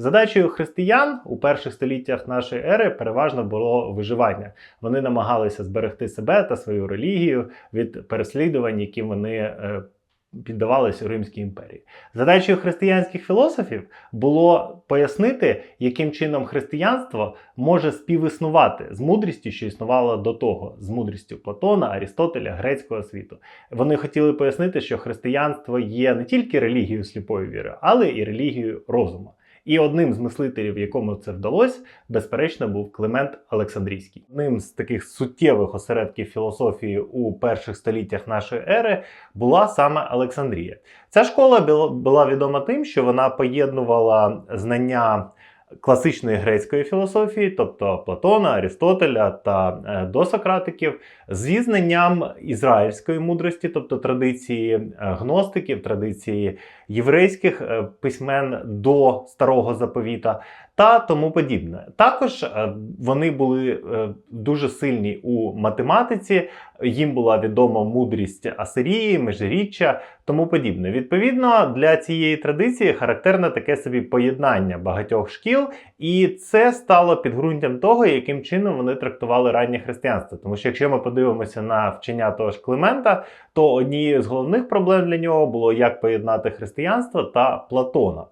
Задачею християн у перших століттях нашої ери переважно було виживання. Вони намагалися зберегти себе та свою релігію від переслідувань, яким вони е, піддавалися Римській імперії. Задачею християнських філософів було пояснити, яким чином християнство може співіснувати з мудрістю, що існувала до того, з мудрістю Платона, Арістотеля, грецького світу. Вони хотіли пояснити, що християнство є не тільки релігією сліпої віри, але і релігією розуму. І одним з мислителів, якому це вдалося, безперечно, був Климент Олександрійський. Одним з таких суттєвих осередків філософії у перших століттях нашої ери була саме Олександрія. Ця школа була- відома тим, що вона поєднувала знання класичної грецької філософії, тобто Платона, Арістотеля та е, досократиків, зі знанням ізраїльської мудрості, тобто традиції е, гностиків, традиції єврейських е, письмен до старого заповіта та тому подібне. Також е, вони були е, дуже сильні у математиці, їм була відома мудрість Асирії, Межиріччя, тому подібне. Відповідно, для цієї традиції характерне таке собі поєднання багатьох шкіл, і це стало підґрунтям того, яким чином вони трактували раннє християнство. Тому що якщо ми подивимося на вчення того ж Климента, то однією з головних проблем для нього було як поєднати християнство та Платона.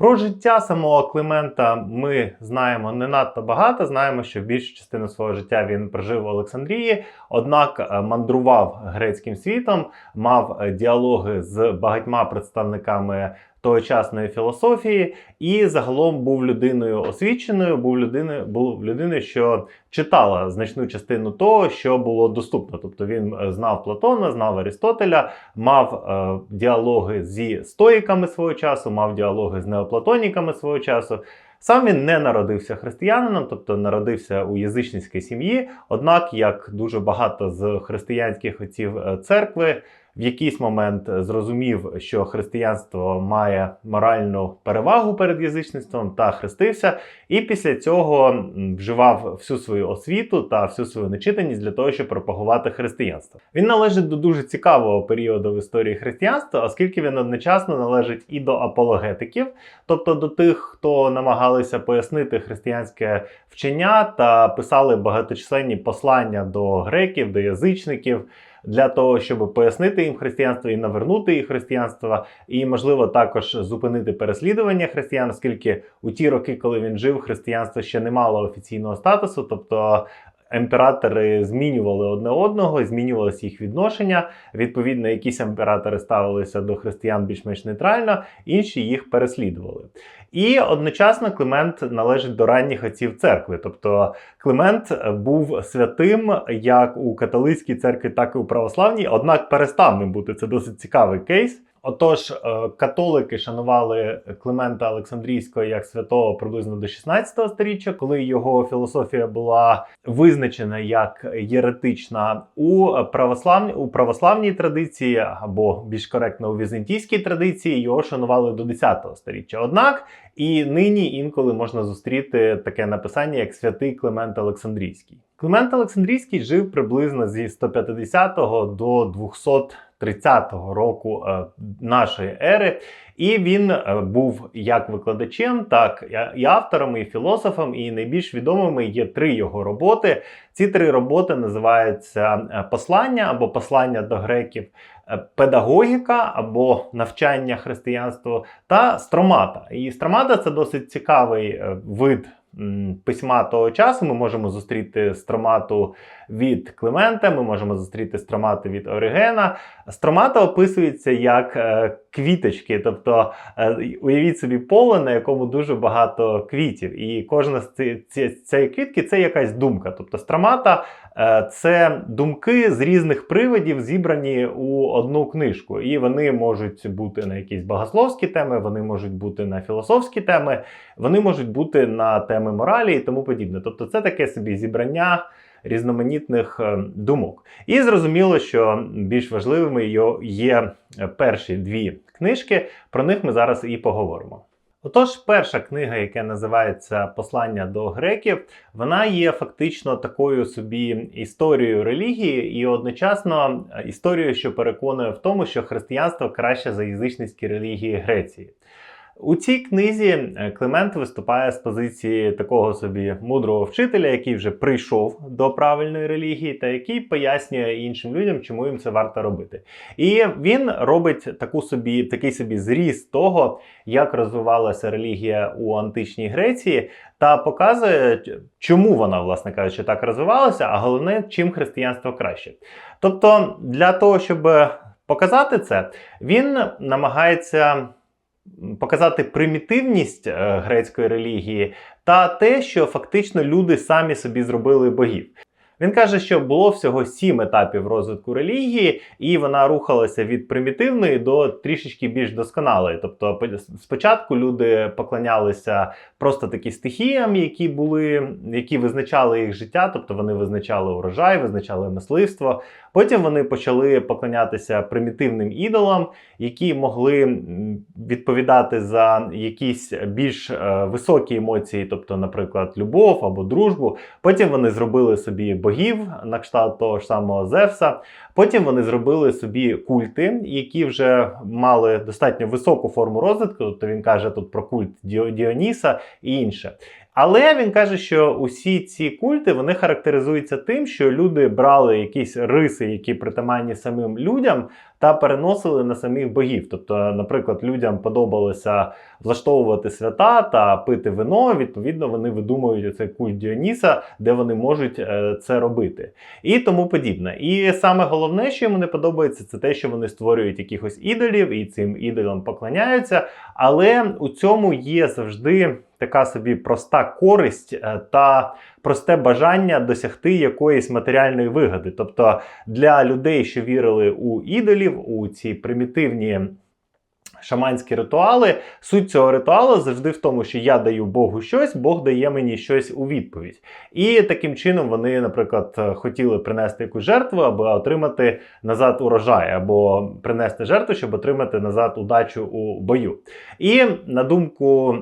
Про життя самого Климента ми знаємо не надто багато. Знаємо, що більшу частину свого життя він прожив в Олександрії, однак е, мандрував грецьким світом, мав е, діалоги з багатьма представниками тогочасної філософії, і загалом був людиною освіченою, був людиною, був людиною, що читала значну частину того, що було доступно. Тобто він е, знав Платона, знав Арістотеля, мав е, діалоги зі стоїками свого часу, мав діалоги з неоплатоніками свого часу. Сам він не народився християнином, тобто народився у язичницькій сім'ї. Однак, як дуже багато з християнських отців е, церкви, в якийсь момент е, зрозумів, що християнство має моральну перевагу перед язичництвом та хрестився, і після цього вживав всю свою освіту та всю свою нечитаність для того, щоб пропагувати християнство. Він належить до дуже цікавого періоду в історії християнства, оскільки він одночасно належить і до апологетиків, тобто до тих, хто намагалися пояснити християнське вчення та писали багаточисленні послання до греків, до язичників. Для того щоб пояснити їм християнство і навернути їх християнство, і можливо також зупинити переслідування християн, оскільки у ті роки, коли він жив, християнство ще не мало офіційного статусу, тобто імператори змінювали одне одного, змінювалися їх відношення. Відповідно, якісь імператори ставилися до християн більш-менш нейтрально, інші їх переслідували. І одночасно Климент належить до ранніх отців церкви. Тобто Климент був святим як у католицькій церкві, так і у православній, однак перестав ним бути. Це досить цікавий кейс. Отож, е, католики шанували Климента Олександрійського як святого приблизно до 16 століття, коли його філософія була визначена як єретична у православній, у православній традиції, або більш коректно у візантійській традиції, його шанували до 10 століття. Однак і нині інколи можна зустріти таке написання як святий Климент Олександрійський. Климент Олександрійський жив приблизно зі 150 до 230 року е, нашої ери, і він е, був як викладачем, так і автором, і філософом. І найбільш відомими є три його роботи. Ці три роботи називаються е, послання або послання до греків, педагогіка або навчання християнству та стромата. І стромата це досить цікавий вид. Письма того часу ми можемо зустріти стромату від Климента, ми можемо зустріти стромату від Оригена. Стромата описується як е, квіточки, тобто е, уявіть собі поле, на якому дуже багато квітів, і кожна з ці, ці, цієї квітки це якась думка. Тобто стромата е, це думки з різних привидів, зібрані у одну книжку. І вони можуть бути на якісь богословські теми, вони можуть бути на філософські теми, вони можуть бути на теми моралі і тому подібне. Тобто, це таке собі зібрання різноманітних е, думок. І зрозуміло, що більш важливими є е, перші дві книжки. Про них ми зараз і поговоримо. Отож, перша книга, яка називається Послання до греків, вона є фактично такою собі історією релігії і одночасно е, історією, що переконує в тому, що християнство краще за язичницькі релігії Греції. У цій книзі е, Климент виступає з позиції такого собі мудрого вчителя, який вже прийшов до правильної релігії, та який пояснює іншим людям, чому їм це варто робити. І він робить таку собі, такий собі зріз того, як розвивалася релігія у античній Греції, та показує, чому вона, власне кажучи, так розвивалася, а головне, чим християнство краще. Тобто, для того, щоб показати це, він намагається показати примітивність е, грецької релігії та те, що фактично люди самі собі зробили богів. Він каже, що було всього сім етапів розвитку релігії, і вона рухалася від примітивної до трішечки більш досконалої. Тобто, спочатку люди поклонялися просто такі стихіям, які були, які визначали їх життя, тобто вони визначали урожай, визначали мисливство. Потім вони почали поклонятися примітивним ідолам, які могли відповідати за якісь більш е, високі емоції, тобто, наприклад, любов або дружбу. Потім вони зробили собі богів на кшталт того ж самого Зевса. Потім вони зробили собі культи, які вже мали достатньо високу форму розвитку. Тобто він каже тут про культ Діо- Діоніса і інше. Але він каже, що усі ці культи вони характеризуються тим, що люди брали якісь риси, які притаманні самим людям, та переносили на самих богів. Тобто, наприклад, людям подобалося влаштовувати свята та пити вино. Відповідно, вони видумують цей культ Діоніса, де вони можуть е, це робити, і тому подібне. І саме головне, що йому не подобається, це те, що вони створюють якихось ідолів і цим ідолам поклоняються. Але у цьому є завжди така собі проста користь е, та просте бажання досягти якоїсь матеріальної вигоди. Тобто для людей, що вірили у ідолів, у ці примітивні. Шаманські ритуали. Суть цього ритуалу завжди в тому, що я даю Богу щось, Бог дає мені щось у відповідь. І таким чином вони, наприклад, хотіли принести якусь жертву, аби отримати назад урожай, або принести жертву, щоб отримати назад удачу у бою. І на думку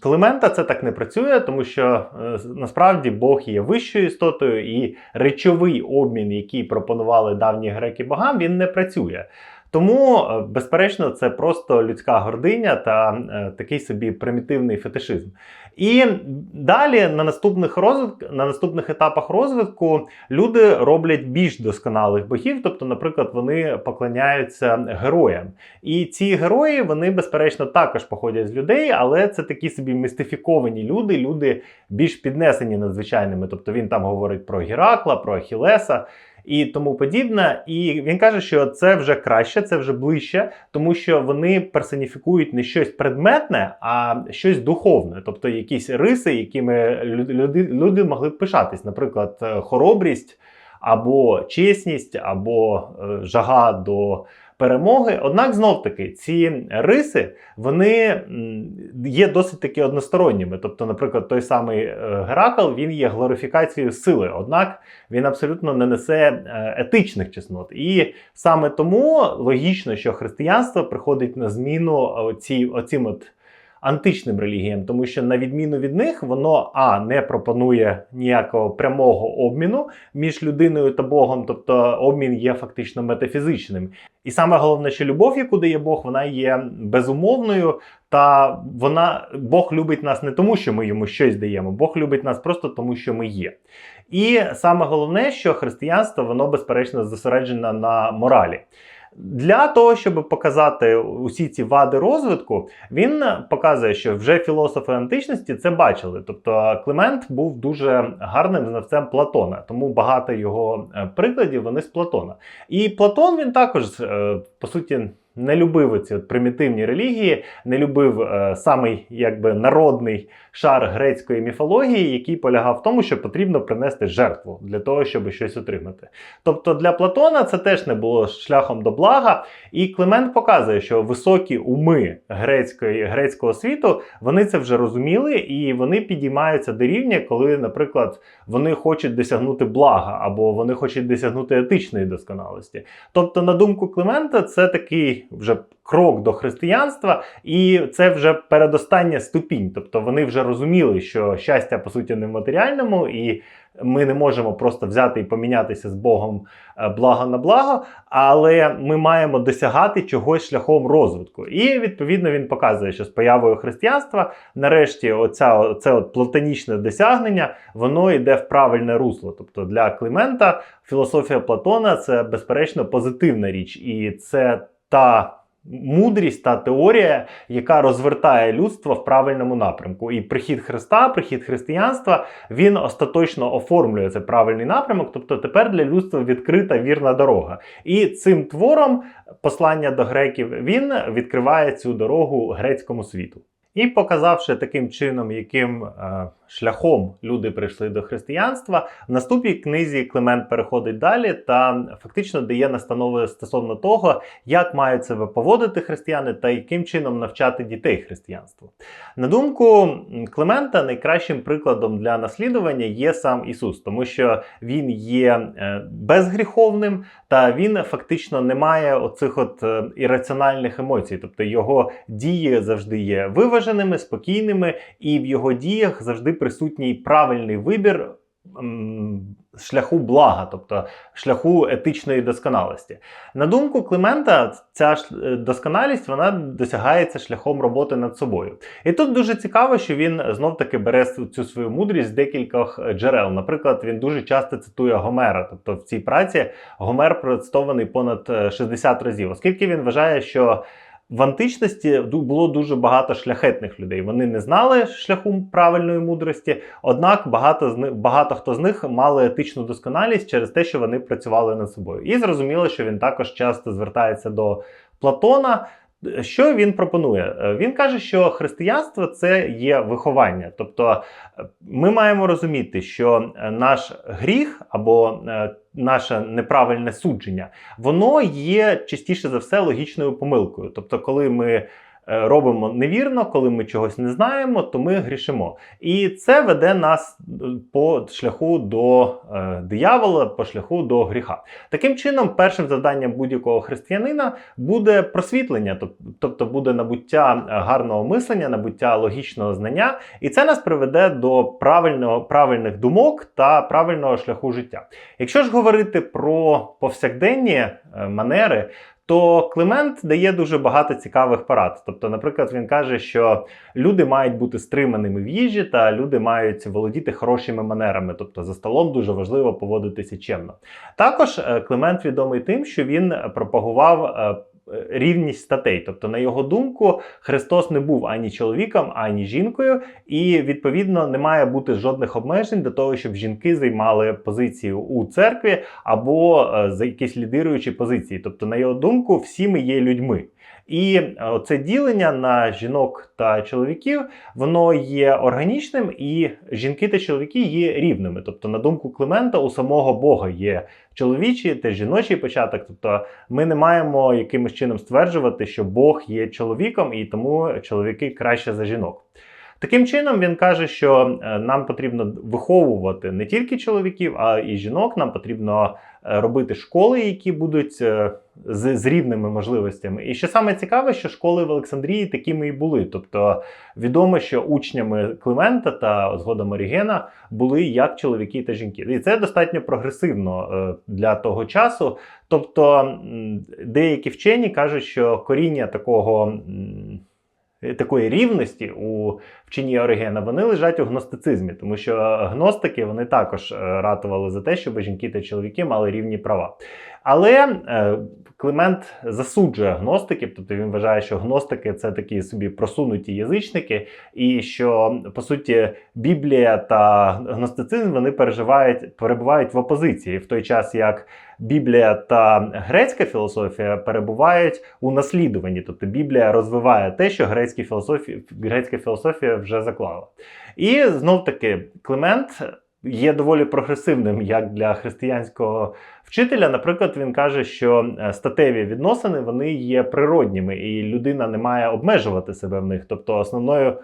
Климента це так не працює, тому що е, насправді Бог є вищою істотою, і речовий обмін, який пропонували давні греки богам, він не працює. Тому, е, безперечно, це просто людська гординя та е, такий собі примітивний фетишизм. І далі на наступних розвитк, на наступних етапах розвитку люди роблять більш досконалих богів, тобто, наприклад, вони поклоняються героям. І ці герої, вони, безперечно, також походять з людей, але це такі собі містифіковані люди, люди більш піднесені надзвичайними. Тобто він там говорить про Геракла, про Ахілеса і тому подібне. І він каже, що це вже краще, це вже ближче, тому що вони персоніфікують не щось предметне, а щось духовне, тобто якісь риси, якими люди, люди могли б пишатись, наприклад, е, хоробрість. Або чесність, або е, жага до перемоги. Однак, знов таки, ці риси вони є досить таки односторонніми. Тобто, наприклад, той самий е, Геракл він є глорифікацією сили, однак він абсолютно не несе е, етичних чеснот. І саме тому логічно, що християнство приходить на зміну оці, оцім от. Античним релігіям, тому що на відміну від них, воно а не пропонує ніякого прямого обміну між людиною та Богом, тобто обмін є фактично метафізичним. І саме головне, що любов, яку дає Бог, вона є безумовною, та вона Бог любить нас не тому, що ми йому щось даємо, Бог любить нас просто тому, що ми є. І саме головне, що християнство воно безперечно зосереджено на моралі. Для того, щоб показати усі ці вади розвитку, він показує, що вже філософи античності це бачили. Тобто Климент був дуже гарним знавцем Платона, тому багато його е, прикладів вони з Платона. І Платон він також, е, по суті, не любив ці примітивні релігії, не любив е, самий якби народний шар грецької міфології, який полягав в тому, що потрібно принести жертву для того, щоб щось отримати. Тобто для Платона це теж не було шляхом до блага. І Климент показує, що високі уми грецької, грецького світу вони це вже розуміли, і вони підіймаються до рівня, коли, наприклад, вони хочуть досягнути блага або вони хочуть досягнути етичної досконалості. Тобто, на думку Климента, це такий вже крок до християнства, і це вже передостання ступінь. Тобто вони вже розуміли, що щастя по суті не в матеріальному, і ми не можемо просто взяти і помінятися з Богом е, благо на благо, але ми маємо досягати чогось шляхом розвитку. І відповідно він показує, що з появою християнства, нарешті, оця це от платонічне досягнення, воно йде в правильне русло. Тобто для Климента філософія Платона це безперечно позитивна річ, і це та. Мудрість та теорія, яка розвертає людство в правильному напрямку, і прихід Христа, прихід християнства, він остаточно оформлює цей правильний напрямок. Тобто тепер для людства відкрита вірна дорога. І цим твором послання до греків він відкриває цю дорогу грецькому світу. І показавши таким чином, яким е, шляхом люди прийшли до християнства, в наступній книзі Климент переходить далі та фактично дає настанови стосовно того, як мають себе поводити християни та яким чином навчати дітей християнству. На думку Климента, найкращим прикладом для наслідування є сам Ісус, тому що він є е, безгріховним та він фактично не має оцих от е, ірраціональних емоцій, тобто його дії завжди є виваженими, спокійними, і в його діях завжди присутній правильний вибір. Шляху блага, тобто шляху етичної досконалості. На думку Климента, ця е, досконалість вона досягається шляхом роботи над собою. І тут дуже цікаво, що він знов-таки бере цю свою мудрість з декількох джерел. Наприклад, він дуже часто цитує Гомера. Тобто в цій праці Гомер представлений понад 60 разів, оскільки він вважає, що в античності було дуже багато шляхетних людей. Вони не знали шляху правильної мудрості, однак багато багато хто з них мали етичну досконалість через те, що вони працювали над собою. І зрозуміло, що він також часто звертається до Платона. Що він пропонує? Е, він каже, що християнство це є виховання. Тобто е, ми маємо розуміти, що е, наш гріх або наше неправильне судження, воно є частіше за все логічною помилкою. Тобто, коли ми робимо невірно, коли ми чогось не знаємо, то ми грішимо. І це веде нас е, по шляху до е, диявола, по шляху до гріха. Таким чином, першим завданням будь-якого християнина буде просвітлення, тобто буде набуття гарного мислення, набуття логічного знання, і це нас приведе до правильного, правильних думок та правильного шляху життя. Якщо ж говорити про повсякденні манери, то Климент дає дуже багато цікавих порад. Тобто, наприклад, він каже, що люди мають бути стриманими в їжі, та люди мають володіти хорошими манерами. Тобто за столом дуже важливо поводитися чемно. Також е, Климент відомий тим, що він пропагував е, рівність статей. Тобто, на його думку, Христос не був ані чоловіком, ані жінкою, і відповідно не має бути жодних обмежень для того, щоб жінки займали позицію у церкві або е, за якісь лідируючі позиції. Тобто, на його думку, всі ми є людьми. І е, це ділення на жінок та чоловіків, воно є органічним, і жінки та чоловіки є рівними. Тобто, на думку Климента, у самого Бога є чоловічий та жіночий початок. Тобто, ми не маємо якимось чином стверджувати, що Бог є чоловіком, і тому чоловіки краще за жінок. Таким чином, він каже, що е, нам потрібно виховувати не тільки чоловіків, а і жінок. Нам потрібно робити школи, які будуть е, з, з рівними можливостями. І що саме цікаве, що школи в Олександрії такими і були. Тобто відомо, що учнями Климента та згодом Орігена були як чоловіки та жінки. І це достатньо прогресивно для того часу. Тобто деякі вчені кажуть, що коріння такого. Е, такої рівності у вчині Оригена, вони лежать у гностицизмі, тому що гностики вони також е, ратували за те, щоб жінки та чоловіки мали рівні права. Але е, Климент засуджує гностиків, тобто він вважає, що гностики це такі собі просунуті язичники, і що по суті Біблія та гностицизм вони переживають, перебувають в опозиції в той час, як Біблія та грецька філософія перебувають у наслідуванні. Тобто Біблія розвиває те, що грецькі грецька філософія вже заклала. І знов таки Климент є доволі прогресивним як для християнського вчителя. Наприклад, він каже, що е, статеві відносини вони є природніми, і людина не має обмежувати себе в них. Тобто, основною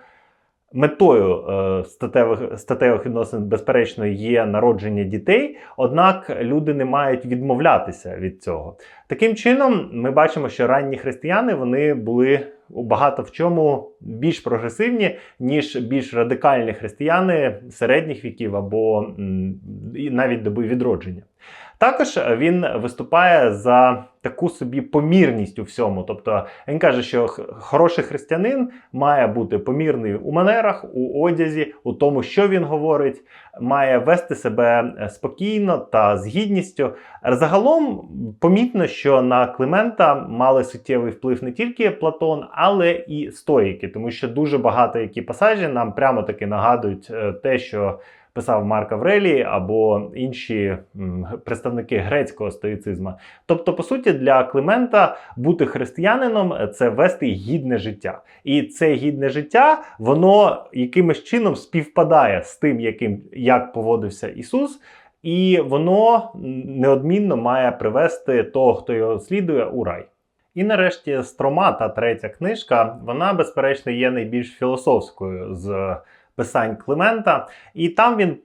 Метою е, статевих статевих відносин, безперечно, є народження дітей, однак люди не мають відмовлятися від цього. Таким чином, ми бачимо, що ранні християни вони були багато в чому більш прогресивні, ніж більш радикальні християни середніх віків або м, навіть доби відродження. Також він виступає за таку собі помірність у всьому. Тобто він каже, що хороший християнин має бути помірний у манерах, у одязі, у тому, що він говорить, має вести себе е, спокійно та з гідністю. Загалом помітно, що на Климента мали суттєвий вплив не тільки Платон, але і стоїки, тому що дуже багато які пасажі нам прямо таки нагадують е, те, що писав Марк Аврелій або інші представники грецького стоїцизму. Тобто, по суті, для Климента бути християнином це вести гідне життя. І це гідне життя, воно якимось чином співпадає з тим, яким як поводився Ісус. І воно неодмінно має привести того, хто його слідує, у рай. І нарешті Строма, та третя книжка, вона, безперечно, є найбільш філософською з писань Климента. І там він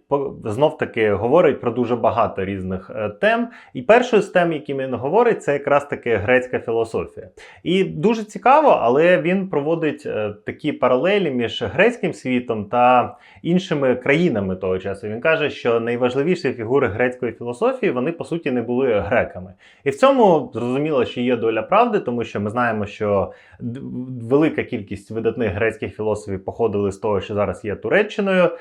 знов таки говорить про дуже багато різних е, тем. І першою з тем, які він говорить, це якраз таки грецька філософія. І дуже цікаво, але він проводить е, такі паралелі між грецьким світом та іншими країнами того часу. Він каже, що найважливіші фігури грецької філософії вони по суті не були греками. І в цьому зрозуміло, що є доля правди, тому що ми знаємо, що велика кількість видатних грецьких філософів походили з того, що зараз є Туреччиною.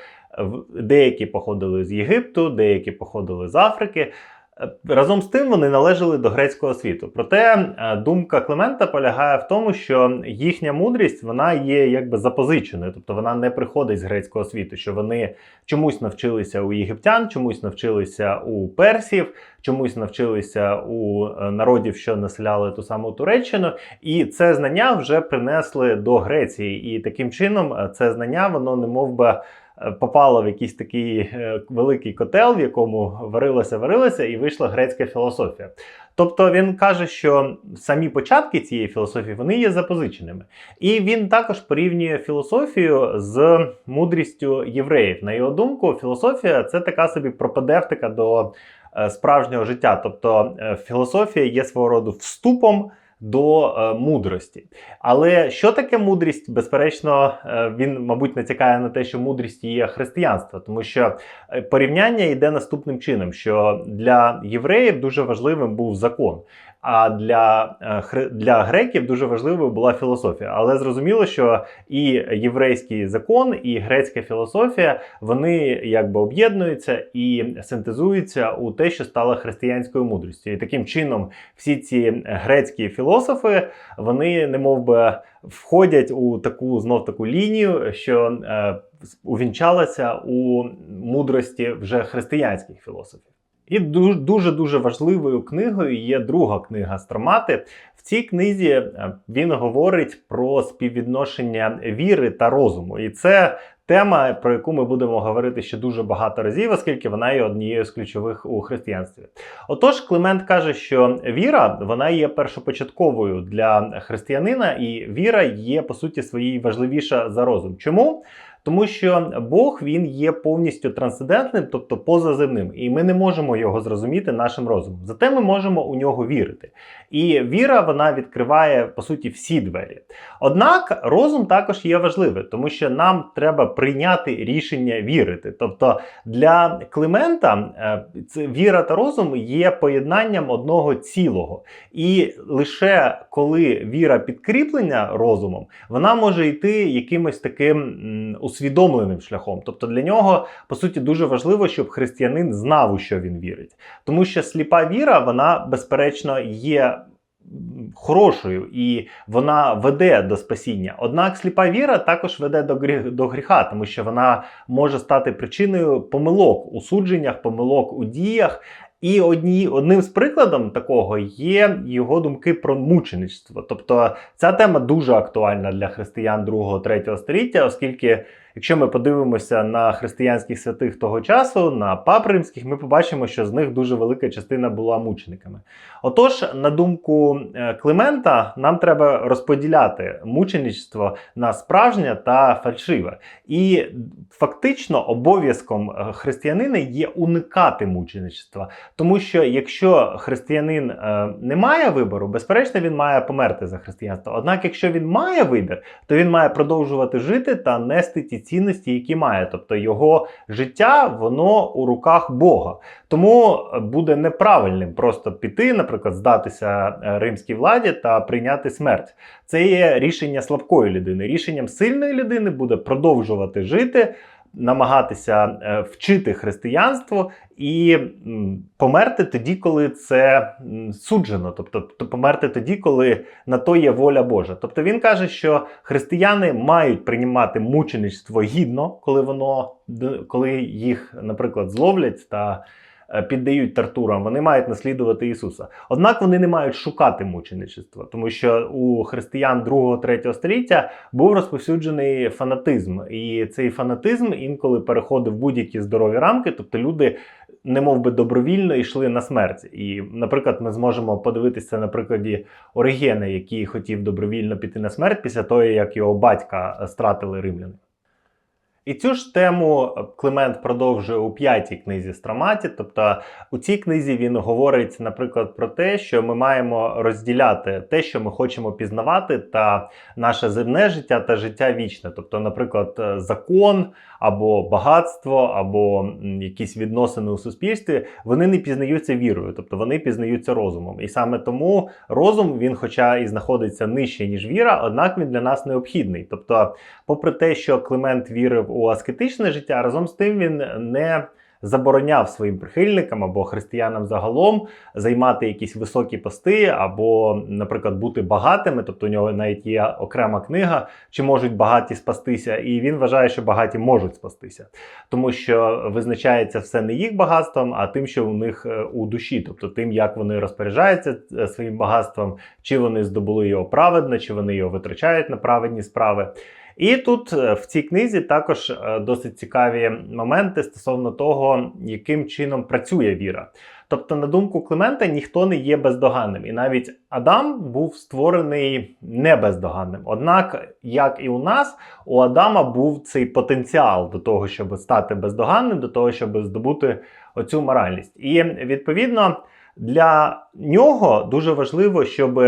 Деякі походили з Єгипту, деякі походили з Африки. Е, Разом з тим вони належали до грецького світу. Проте е, думка Климента полягає в тому, що їхня мудрість вона є якби запозиченою, тобто вона не приходить з грецького світу, що вони чомусь навчилися у єгиптян, чомусь навчилися у персів, чомусь навчилися у е, народів, що населяли ту саму Туреччину, і це знання вже принесли до Греції. І таким чином це знання воно не мов би е, попало в якийсь такий е, великий котел, в якому варилося, варилося, і вийшла грецька філософія. Тобто він каже, що самі початки цієї філософії вони є запозиченими. І він також порівнює філософію з мудрістю євреїв. На його думку, філософія це така собі пропедевтика до е, справжнього життя. Тобто філософія є свого роду вступом до е, мудрості. Але що таке мудрість? Безперечно, е, він, мабуть, натякає на те, що мудрість є християнство, тому що е, порівняння йде наступним чином: що для євреїв дуже важливим був закон. А для, е, для греків дуже важливою була філософія. Але зрозуміло, що і єврейський закон, і грецька філософія вони якби об'єднуються і синтезуються у те, що стало християнською мудрістю. І таким чином всі ці грецькі філософи вони не би входять у таку знов таку лінію, що е, увінчалася у мудрості вже християнських філософів. І дуже дуже важливою книгою є друга книга Стромати. В цій книзі е, він говорить про співвідношення віри та розуму. І це тема, про яку ми будемо говорити ще дуже багато разів, оскільки вона є однією з ключових у християнстві. Отож, Климент каже, що віра вона є першопочатковою для християнина, і віра є по суті своїй важливіша за розум. Чому? Тому що Бог він є повністю трансцендентним, тобто позаземним, і ми не можемо його зрозуміти нашим розумом. Зате ми можемо у нього вірити. І віра вона відкриває по суті всі двері. Однак розум також є важливий, тому що нам треба прийняти рішення вірити. Тобто для Климента е, віра та розум є поєднанням одного цілого. І лише коли віра підкріплення розумом, вона може йти якимось таким усвідомленим шляхом. Тобто для нього, по суті, дуже важливо, щоб християнин знав, у що він вірить. Тому що сліпа віра, вона безперечно є. Хорошою і вона веде до спасіння. Однак сліпа віра також веде до грі- до гріха, тому що вона може стати причиною помилок у судженнях, помилок у діях. І одні, одним з прикладом такого є його думки про мучеництво. Тобто ця тема дуже актуальна для християн 2-3 століття, оскільки, якщо ми подивимося на християнських святих того часу, на пап римських, ми побачимо, що з них дуже велика частина була мучениками. Отож, на думку е, Климента, нам треба розподіляти мучеництво на справжнє та фальшиве. І фактично обов'язком е, християнина є уникати мучеництва. Тому що якщо християнин е, не має вибору, безперечно, він має померти за християнство. Однак, якщо він має вибір, то він має продовжувати жити та нести ті цінності, які має. Тобто його життя воно у руках Бога. Тому буде неправильним просто піти, наприклад, здатися е, римській владі та прийняти смерть. Це є рішення слабкої людини. Рішенням сильної людини буде продовжувати жити. Намагатися е, вчити християнство і померти тоді, коли це суджено, тобто померти тоді, коли на то є воля Божа. Тобто він каже, що християни мають приймати мучеництво гідно, коли воно коли їх, наприклад, зловлять та піддають тортурам, вони мають наслідувати Ісуса. Однак вони не мають шукати мученичества, тому що у християн 2-3 століття був розповсюджений фанатизм, і цей фанатизм інколи переходив будь-які здорові рамки, тобто люди. Не би добровільно йшли на смерть. І, наприклад, ми зможемо подивитися на прикладі Оригена, який хотів добровільно піти на смерть після того, як його батька е, стратили римляни. І цю ж тему Климент продовжує у п'ятій книзі Страматі. Тобто у цій книзі він говорить, наприклад, про те, що ми маємо розділяти те, що ми хочемо пізнавати, та наше земне життя та життя вічне. Тобто, наприклад, е, закон або багатство, або якісь відносини у суспільстві, вони не пізнаються вірою, тобто вони пізнаються розумом. І саме тому розум він, хоча і знаходиться нижче, ніж віра, однак він для нас необхідний. Тобто, попри те, що Климент вірив у аскетичне життя, разом з тим він не забороняв своїм прихильникам або християнам загалом займати якісь високі пости, або, наприклад, бути багатими. Тобто у нього навіть є окрема книга, чи можуть багаті спастися, і він вважає, що багаті можуть спастися, тому що визначається все не їх багатством, а тим, що у них е, у душі, тобто тим, як вони розпоряджаються е, своїм багатством, чи вони здобули його праведно, чи вони його витрачають на праведні справи. І тут е, в цій книзі також е, досить цікаві моменти стосовно того, яким чином працює віра. Тобто, на думку Климента, ніхто не є бездоганним, і навіть Адам був створений не бездоганним. Однак, як і у нас, у Адама був цей потенціал до того, щоб стати бездоганним, до того, щоб здобути оцю моральність. І відповідно для нього дуже важливо, щоб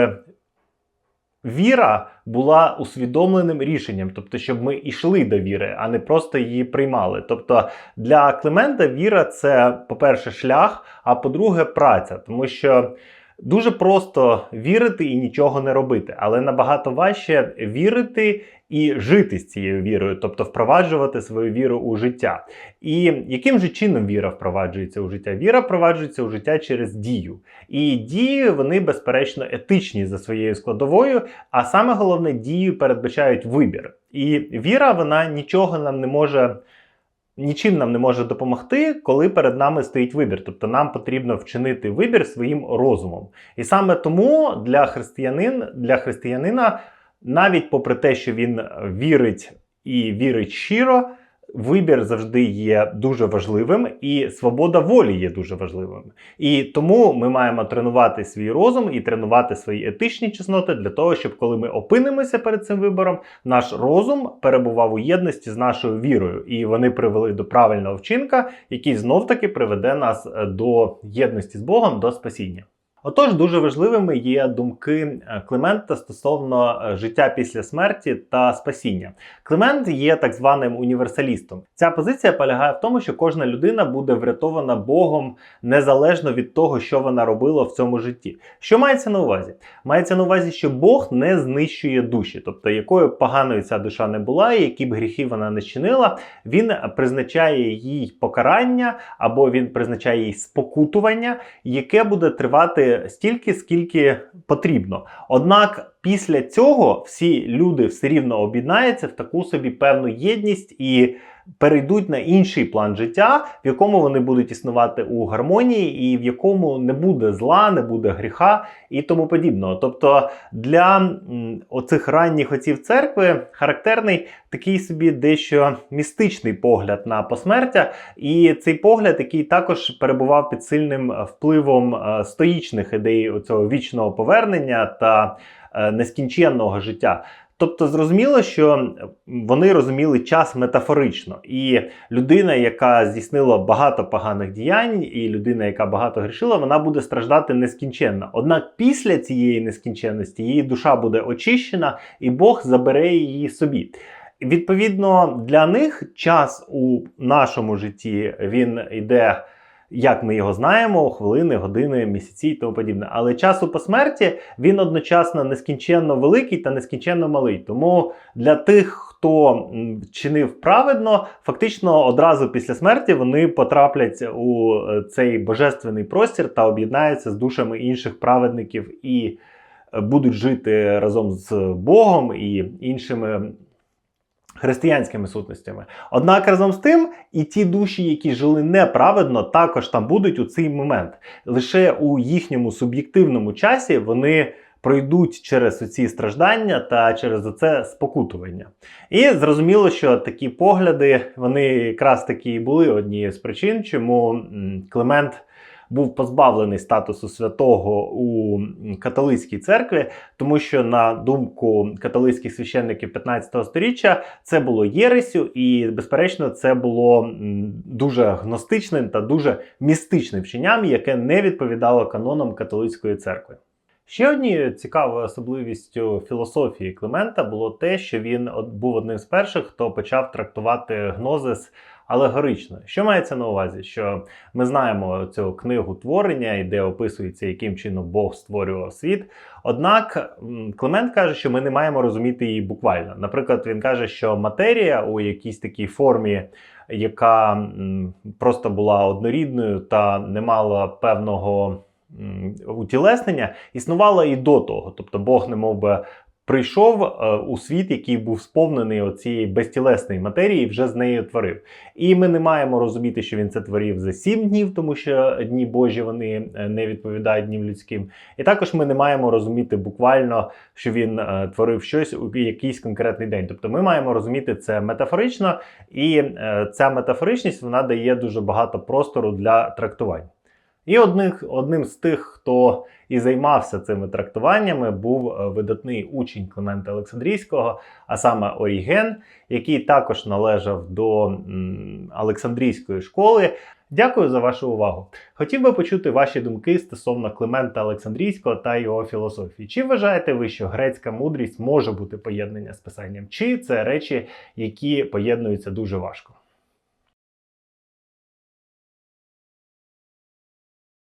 віра була усвідомленим рішенням, тобто, щоб ми йшли до віри, а не просто її приймали. Тобто для Климента віра це, по-перше, шлях, а по-друге, праця, тому що. Дуже просто вірити і нічого не робити, але набагато важче вірити і жити з цією вірою, тобто впроваджувати свою віру у життя. І яким же чином віра впроваджується у життя? Віра впроваджується у життя через дію. І дії вони безперечно етичні за своєю складовою, а саме головне, дію передбачають вибір. І віра вона нічого нам не може. Нічим нам не може допомогти, коли перед нами стоїть вибір. Тобто нам потрібно вчинити вибір своїм розумом. І саме тому для християнин, для християнина, навіть попри те, що він вірить і вірить щиро, вибір завжди є дуже важливим, і свобода волі є дуже важливим. І тому ми маємо тренувати свій розум і тренувати свої етичні чесноти для того, щоб коли ми опинимося перед цим вибором, наш розум перебував у єдності з нашою вірою, і вони привели до правильного вчинка, який знов таки приведе нас е, до єдності з Богом, до спасіння. Отож, дуже важливими є думки е, Климента стосовно е, життя після смерті та спасіння. Климент є так званим універсалістом. Ця позиція полягає в тому, що кожна людина буде врятована Богом незалежно від того, що вона робила в цьому житті. Що мається на увазі? Мається на увазі, що Бог не знищує душі, тобто якою поганою ця душа не була, і які б гріхи вона не чинила, він призначає їй покарання або він призначає їй спокутування, яке буде тривати стільки, скільки потрібно. Однак після цього всі люди все рівно об'єднаються в таку собі певну єдність і перейдуть на інший план життя, в якому вони будуть існувати у гармонії, і в якому не буде зла, не буде гріха і тому подібного. Тобто для оцих ранніх отців церкви характерний такий собі дещо містичний погляд на посмертя, і цей погляд, який також перебував під сильним впливом е, стоїчних ідей цього вічного повернення та е, нескінченного життя. Тобто зрозуміло, що вони розуміли час метафорично, і людина, яка здійснила багато поганих діянь, і людина, яка багато грішила, вона буде страждати нескінченно. Однак після цієї нескінченності її душа буде очищена, і Бог забере її собі. Відповідно, для них час у нашому житті він йде. Як ми його знаємо, хвилини, години, місяці і тому подібне. Але часу по смерті він одночасно нескінченно великий та нескінченно малий. Тому для тих, хто чинив праведно, фактично одразу після смерті вони потраплять у е, цей божественний простір та об'єднаються з душами інших праведників і е, будуть жити разом з Богом і іншими християнськими сутностями. Однак разом з тим, і ті душі, які жили неправедно, також там будуть у цей момент. Лише у їхньому суб'єктивному часі вони пройдуть через ці страждання та через це спокутування. І зрозуміло, що такі погляди вони якраз таки і були однією з причин, чому Климент. Був позбавлений статусу святого у католицькій церкві, тому що, на думку католицьких священників 15 століття, це було єресю, і, безперечно, це було дуже гностичним та дуже містичним вченням, яке не відповідало канонам католицької церкви. Ще однією цікавою особливістю філософії Климента було те, що він був одним з перших, хто почав трактувати гнозис алегорично. Що мається на увазі? Що ми знаємо цю книгу творення, і де описується, яким чином Бог створював світ. Однак Климент каже, що ми не маємо розуміти її буквально. Наприклад, він каже, що матерія у якійсь такій формі, яка просто була однорідною та не мала певного утілеснення, існувала і до того. Тобто Бог не мов би прийшов е, у світ, який був сповнений оцієї безтілесної матерії, вже з нею творив. І ми не маємо розуміти, що він це творив за сім днів, тому що дні Божі вони е, не відповідають днім людським. І також ми не маємо розуміти буквально, що він е, творив щось у якийсь конкретний день. Тобто ми маємо розуміти це метафорично, і ця метафоричність вона дає дуже багато простору для трактувань. І одних, одним з тих, хто і займався цими трактуваннями, був е, видатний учень Климента Олександрійського, а саме Оріген, який також належав до м, Олександрійської школи. Дякую за вашу увагу. Хотів би почути ваші думки стосовно Климента Олександрійського та його філософії. Чи вважаєте ви, що грецька мудрість може бути поєднання з писанням, чи це речі, які поєднуються дуже важко?